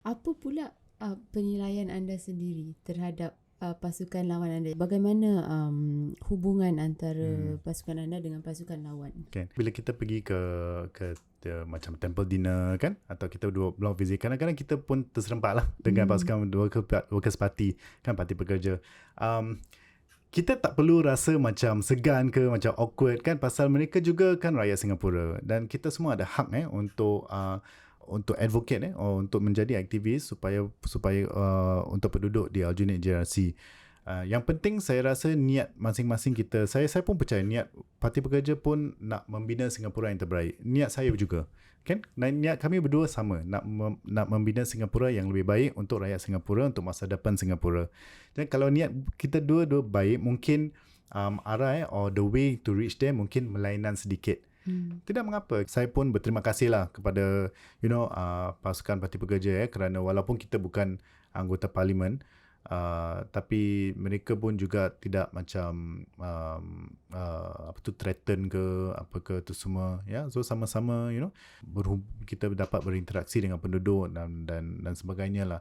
Apa pula uh, penilaian anda sendiri terhadap uh, pasukan lawan anda? Bagaimana um, hubungan antara hmm. pasukan anda dengan pasukan lawan? Okay. Bila kita pergi ke ke the, macam temple dinner kan atau kita dua block visit kadang-kadang kita pun terserempak lah dengan hmm. pasukan worker, workers party kan parti pekerja. Um, kita tak perlu rasa macam segan ke macam awkward kan pasal mereka juga kan rakyat Singapura dan kita semua ada hak eh untuk uh, untuk advocate eh oh, untuk menjadi aktivis supaya supaya uh, untuk penduduk di Aljunied JRC. Uh, yang penting saya rasa niat masing-masing kita saya saya pun percaya niat parti pekerja pun nak membina Singapura yang terbaik. Niat saya juga. Kan? Niat kami berdua sama nak mem, nak membina Singapura yang lebih baik untuk rakyat Singapura untuk masa depan Singapura. Dan kalau niat kita dua-dua baik mungkin um, arah eh, or the way to reach there mungkin melainan sedikit. Hmm. Tidak mengapa. Saya pun berterima kasih lah kepada you know uh, pasukan parti pekerja ya kerana walaupun kita bukan anggota parlimen uh, tapi mereka pun juga tidak macam um, uh, apa tu threaten ke apa ke tu semua ya. So sama-sama you know berhub- kita dapat berinteraksi dengan penduduk dan dan dan sebagainya lah.